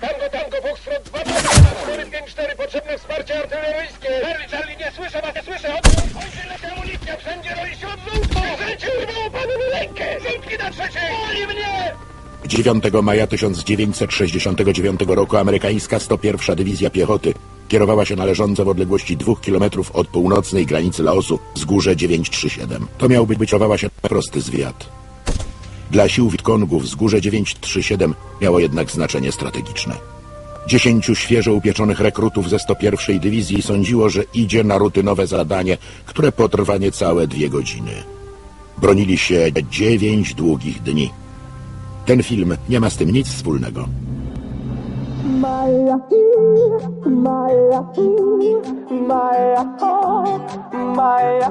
Tango, tango, Foxtrot 2, 4, 5, 4, potrzebne wsparcie artyleryjskie. Charlie, Charlie, nie słyszę was, nie słyszę. Odwróć, ojciec, leci amunicja, wszędzie roi się od żółtą. Życie urwało panu rękę. Żółtki na trzeciej. Boli mnie. 9 maja 1969 roku amerykańska 101 Dywizja Piechoty kierowała się na leżące w odległości dwóch kilometrów od północnej granicy Laosu wzgórze 937. To miał być kierowała się na prosty zwiat. Dla sił Witkongów wzgórze 937 miało jednak znaczenie strategiczne. Dziesięciu świeżo upieczonych rekrutów ze 101 Dywizji sądziło, że idzie na rutynowe zadanie, które potrwa niecałe dwie godziny. Bronili się dziewięć długich dni. Ten film nie ma z tym nic wspólnego. Maya, Maya, Maya,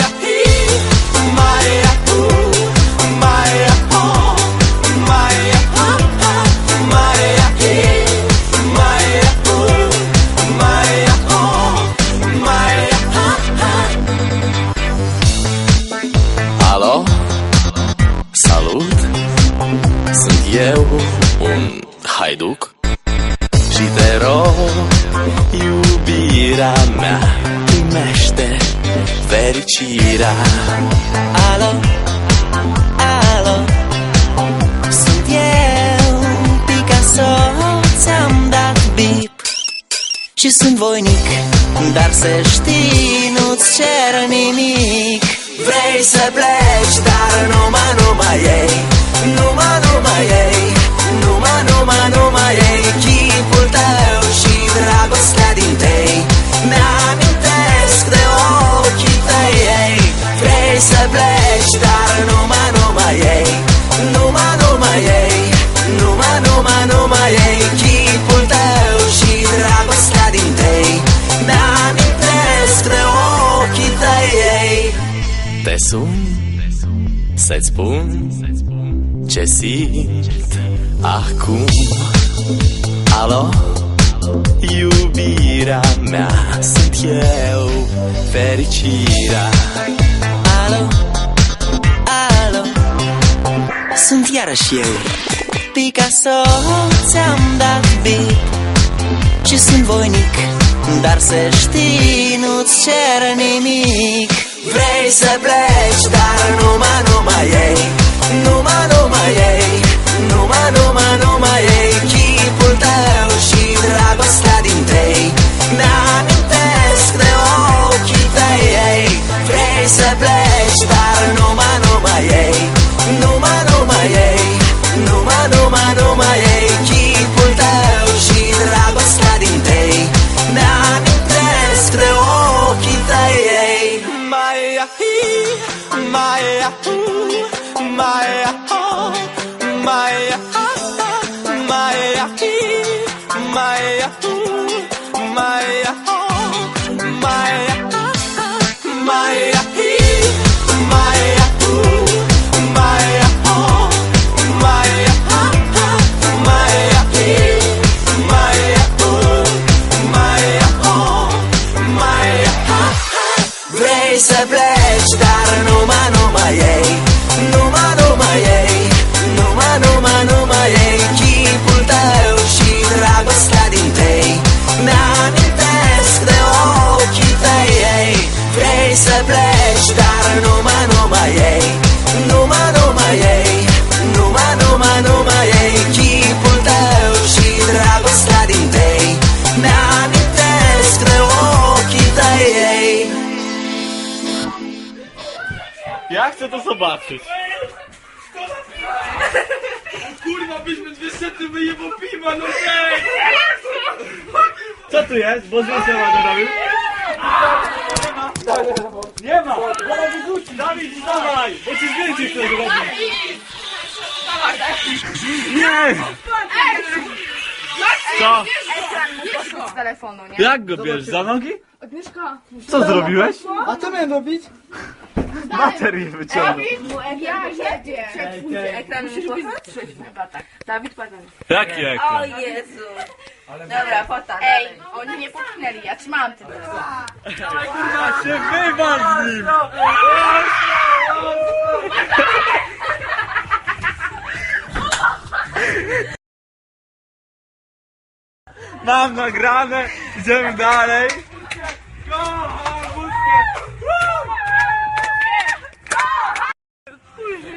eu, un haiduc. Și te rog, iubirea mea, primește fericirea. Alo, alo, sunt eu, Picasso, ți-am dat bip. Și sunt voinic Dar să știi, nu-ți cer nimic. Vrei să pleci, dar numai, numai ei Numai, numai ei Numai, numai, numai ei Chipul tău și dragostea din tei. Mi-amintesc de ochii tăi ei Vrei să pleci, dar numai, numai ei. Numai, numai ei Numai, numai, numai ei Chipul tău și dragostea din tei. Mi-amintesc de ochii tăi ei. Te sun să-ți spun ce simt acum. Alo, iubirea mea Sunt eu, fericirea. Alo, alo? Sunt iarăși eu. Picasso, ți-am dat bip Și sunt voinic Dar să știi, nu-ți cer nimic Vrei să pleci, dar numai, numai ei. Numai, numai ei. Numai, numai, numai chcę to zobaczyć. Kurwa, byśmy dwie sety wyjebał piwa, no nie! Co tu jest? Bo zdjęcia ma robił? Nie ma! Dawid, dawaj! Bo ci zdjęcie chcę zrobić! Nie! Co? z telefonu, nie? Jak go bierz? Za nogi? Agnieszka, Co zrobiłeś? A co miałem robić? Baterię wyciągnął. Ja jedzie. Ekran musisz być Chyba tak. Dawid padł. Jaki O ekran? Jezu. Dobra, potem. Ej, oni nie popchnęli, ja trzymałam ten Kurwa się wywal z nim! Mam nagrane, idziemy dalej. Kocham wódkę!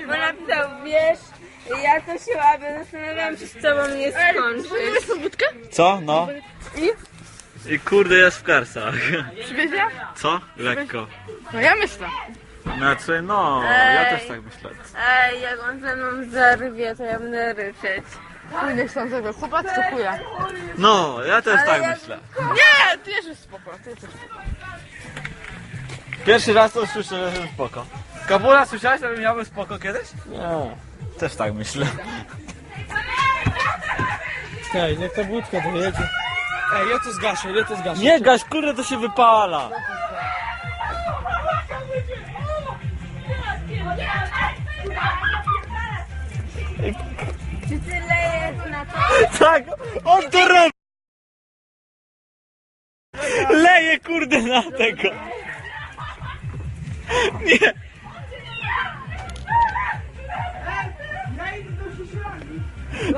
Bo napisał, wiesz, ja to się łapię, zastanawiam się z tobą nie skończyć. Co? No. I kurde jest w karsach. Przywiezie? Co? Lekko. No ja myślę. Znaczy, no, ja Ej. też tak myślę. Ej, jak on ze mną zerwie, to ja będę ryczeć. Nie chcę tego. Chłopak to chuja. No, ja też tak ja- myślę. Nie, ty jesteś spoko. Ty jesteś spoko. Pierwszy raz to słyszę, że jestem spoko. Kabula, słyszałeś, że miałbym spoko kiedyś? Nie. Też tak myślę. Ej, niech ta budka dojedzie. Ej, ja to zgaszę, ja to zgaszę. Nie gaś, kurde, to się wypala. Czy ty lejesz na to? Tak, on to robi. Leje, kurde, na tego. Nie.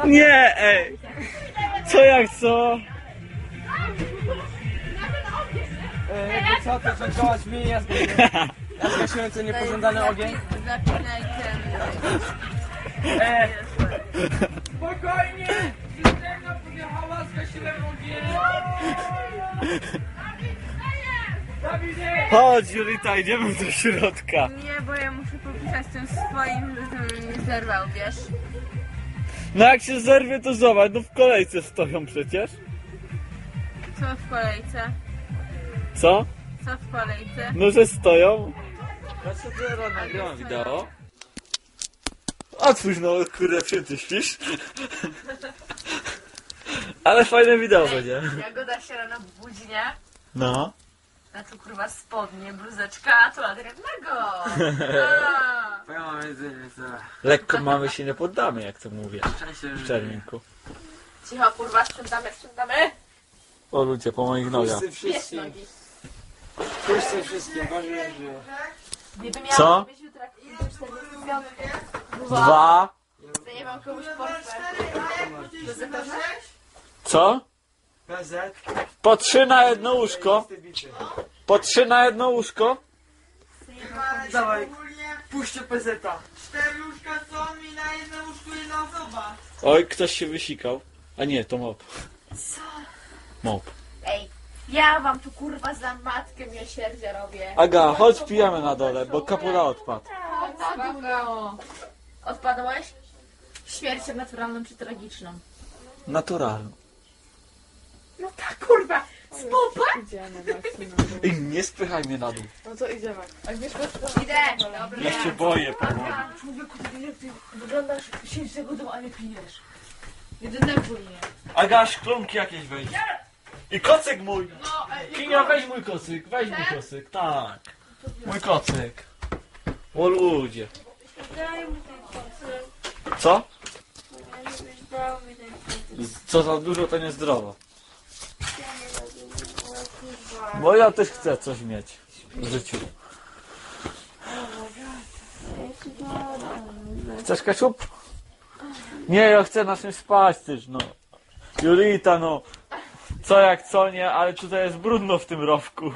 Nie, ej. Co jak co? Ej, jakby co, to włączałaś mi, ja zgasiłem. Ja zgasiłem ten niepożądany ogień. Zapinaj ten. Spokojnie! Cysterna podjechała, zgasiłem ogień. Dawidzie! Chodź, Julita, idziemy do środka. Nie, bo ja muszę popisać tym swoim, żebym nie zerwał, wiesz? No jak się zerwie, to zobacz, no w kolejce stoją przecież. Co w kolejce? Co? Co w kolejce? No, że stoją. Teraz nagrywam wideo. Otwórz no, kurde, czym ty śpisz? Ale fajne wideo będzie. Jagoda się rano budzi, nie? No. Na tu kurwa spodnie, bluzeczka, a tu adrenalnego. Lekko mamy się nie poddamy, jak to mówię. W czerwinku. Cicho kurwa, sprzątamy, sprzątamy. O ludzie, po moich nogach. Wszyscy wszystkim. Wszyscy wszystkim, ważne, że... Gdybym miała Co? mieć jutro 45, Dwa. zajebał komuś portfel. Co? PZ. Po trzy na jedno łóżko. Po trzy na jedno łóżko. Dawaj, puśćcie PZ-a. Cztery łóżka są mi na jedno łóżko jedna osoba. Oj, ktoś się wysikał. A nie, to mop. Mop. Ej, ja wam tu kurwa za matkę miłosierdzia robię. Aga, chodź pijamy na dole, bo kapula odpadł. Odpadło. Odpadłeś? Śmiercią naturalną czy tragiczną? Naturalną. No tak kurwa, z popa? I nie spychaj mnie na dół. Idę. Dobra. Ja się boję powoli. Człowieku, ty jak ty wyglądasz, siedź tego domu, a nie pijesz. Nie denerwuj mnie. Aga, szklonki jakieś weź. I kocyk mój! Kinia, weź mój kocyk, weź mój kocyk, tak. Mój kocyk. O ludzie. Daj mi ten kocyk. Co? Żebyś dał mi ten kocyk. Co za dużo to niezdrowo. Ja nie rozumiem, kurwa. Bo ja też chcę coś mieć w życiu. Chcesz ketchup? Nie, ja chcę na czymś spać też, no. Julita, no. Co jak co nie, ale tutaj jest brudno w tym rowku.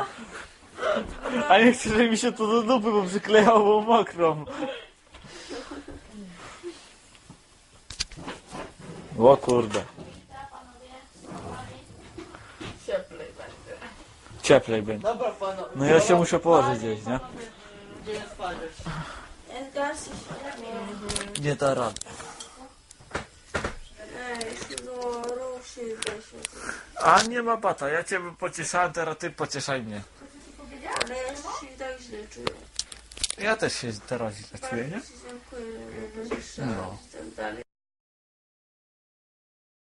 A nie chcę, żeby mi się to do dupy, bo przyklejało mokrą. O kurde. Cieplej będzie. Dobra panu. No ja się muszę położyć gdzieś, nie? Zgasi się. Nie da rady. Ej, no, ruszy się. A nie ma bata, ja cię pocieszałem, teraz ty pocieszaj mnie. Ale ja się tak źle czuję. Ja też się teraz źle czuję, nie? Dziękuję, że będziesz No. dalej.